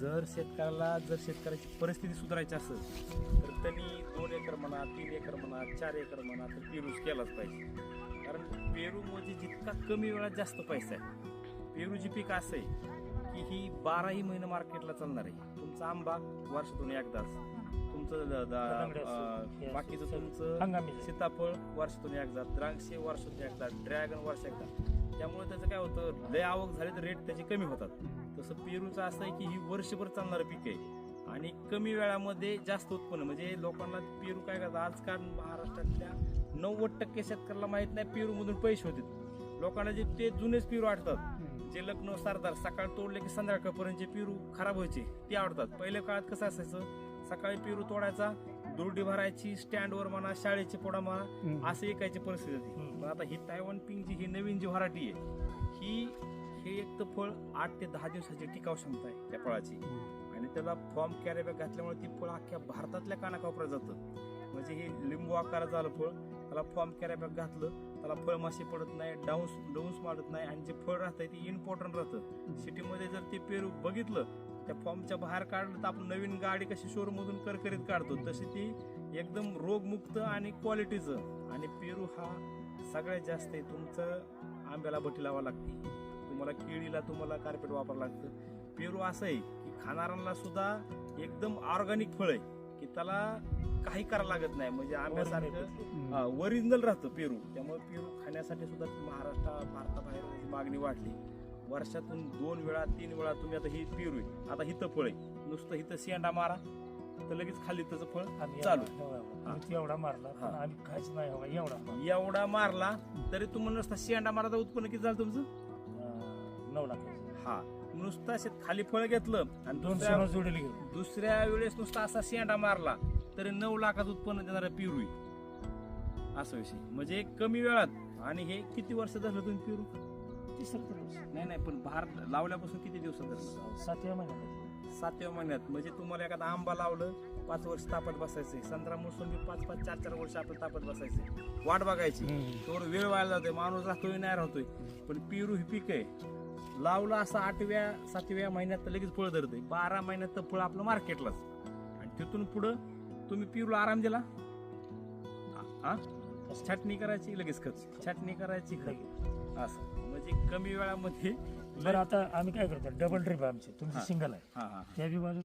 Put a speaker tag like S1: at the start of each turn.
S1: जर शेतकऱ्याला जर शेतकऱ्याची परिस्थिती सुधारायची असेल तर त्यांनी दोन एकर म्हणा तीन एकर म्हणा चार एकर म्हणा तर पेरूच केलाच पाहिजे. कारण पेरू म्हणजे जितका कमी वेळात जास्त पैसा आहे पेरूची पीक असं आहे की ही बाराही महिने मार्केटला चालणार आहे. तुमचा आंबा वर्षातून एकदाच तुमचं बाकीचं. तुमचं सीताफळ वर्षातून एकदा द्राक्षे वर्षातून एकदा ड्रॅगन वर्ष एकदा. त्यामुळे त्याचं काय होतं लय आवक झाली तर रेट त्याचे कमी होतात. तसं पेरूचं असं आहे की ही वर्षभर चालणारं पीक आहे. आणि कमी वेळामध्ये जास्त उत्पन्न म्हणजे लोकांना पेरू काय करतात? आजकाल महाराष्ट्रातल्या नव्वद टक्के शेतकऱ्याला माहीत नाही पेरूमधून पैसे होते. लोकांना जे ते जुनेच पेरू आठतात जे लग्न सरदार सकाळ तोडले की संध्याकाळपर्यंत जे पेरू खराब व्हायचे ते आवडतात. पहिल्या काळात कसं असायचं? सकाळी पेरू तोडायचा दुरडी भरायची स्टँडवर म्हणा शाळेची पोडा म्हणा असं ऐकायची परिस्थिती होती. आता ही तायवान पिंक जी ही नवीन जी व्हरायटी आहे ही हे फळ आठ ते दहा दिवसाची टिकाव क्षमता आहे त्या फळाची. आणि त्याला फॉर्म कॅरेबॅग घातल्यामुळे ती फळ अख्ख्या भारतातल्या कानाकोपऱ्यात जातं. म्हणजे हे लिंबू आकाराचं झालं फळ. त्याला फॉर्म कॅरेबॅग घातलं त्याला फळमाशी पडत नाही डाऊन्स डाऊन्स मारत नाही. आणि जे फळ राहतं ते इम्पॉर्टंट राहतं. सिटीमध्ये जर ते पेरू बघितलं त्या फॉर्मच्या बाहेर काढलं तर आपण नवीन गाडी कशी शोरूममधून करकरीत काढतो. तशी ती एकदम रोगमुक्त आणि क्वालिटीचं आणि पेरू हा सगळ्यात जास्त आहे. तुमचं आंब्याला बटी लावा लागते. तुम्हाला केळीला तुम्हाला कार्पेट वापरावं लागतं. पेरू असं आहे की खाणाऱ्यांना सुद्धा एकदम ऑर्गॅनिक फळ आहे की त्याला काही करावं लागत नाही. म्हणजे आंब्यासारखं ओरिजिनल राहतं पेरू. त्यामुळे पेरू खाण्यासाठी सुद्धा महाराष्ट्र भारताबाहेर मागणी वाढली. वर्षातून दोन वेळा तीन वेळा तुम्ही आता ही पेरू आहे. आता हिथं फळ आहे. नुसतं हिथं शेंडा मारा तर लगेच खाली त्याचं फळ
S2: आम्ही
S1: चालू.
S2: एवढा- मारला. आम्ही खायच नाही एवढा मारला.
S1: एवढा मारला तरी तुम्हाला नुसता शेंडा माराचा उत्पन्न किती झालं तुमचं?
S2: नऊ लाख
S1: हा. नुसता शेत खाली फळ घेतलं आणि
S2: दोन
S1: दुसऱ्या
S2: सोनं जोडले गेले.
S1: दुसऱ्या वेळेस नुसता असा शेंडा मारला तरी नऊ लाखात उत्पन्न देणारा पेरू आहे. असा विषय. म्हणजे कमी वेळात. आणि हे किती वर्ष झालं तुम्ही पेरू
S2: वर्ष.
S1: नाही नाही पण भार लावल्यापासून किती दिवसात
S2: सातव्या महिन्यात.
S1: सातव्या महिन्यात. म्हणजे तुम्हाला एखादा आंबा लावलं पाच वर्ष तापत बसायचे संत्रा मोसंबी पाच पाच चार चार वर्ष आपण तापत बसायचे वाट बघायची. थोडं वेळ व्हायला जातोय. माणूस राहतोय नाही राहतोय. पण पेरू ही पीक आहे. लावलं असं आठव्या सातव्या महिन्यात तर लगेच फळ धरतंय. बारा महिन्यात तर फळ आपलं मार्केटलाच आणि तिथून पुढं तुम्ही पेरूला आराम दिला? हा? छाटणी करायची लगेच खच. छाटणी करायची असं. म्हणजे कमी वेळामध्ये
S2: बरं आता आम्ही काय करतो? डबल ट्रिप आमची. तुमची. सिंगल आहे. त्या बाजू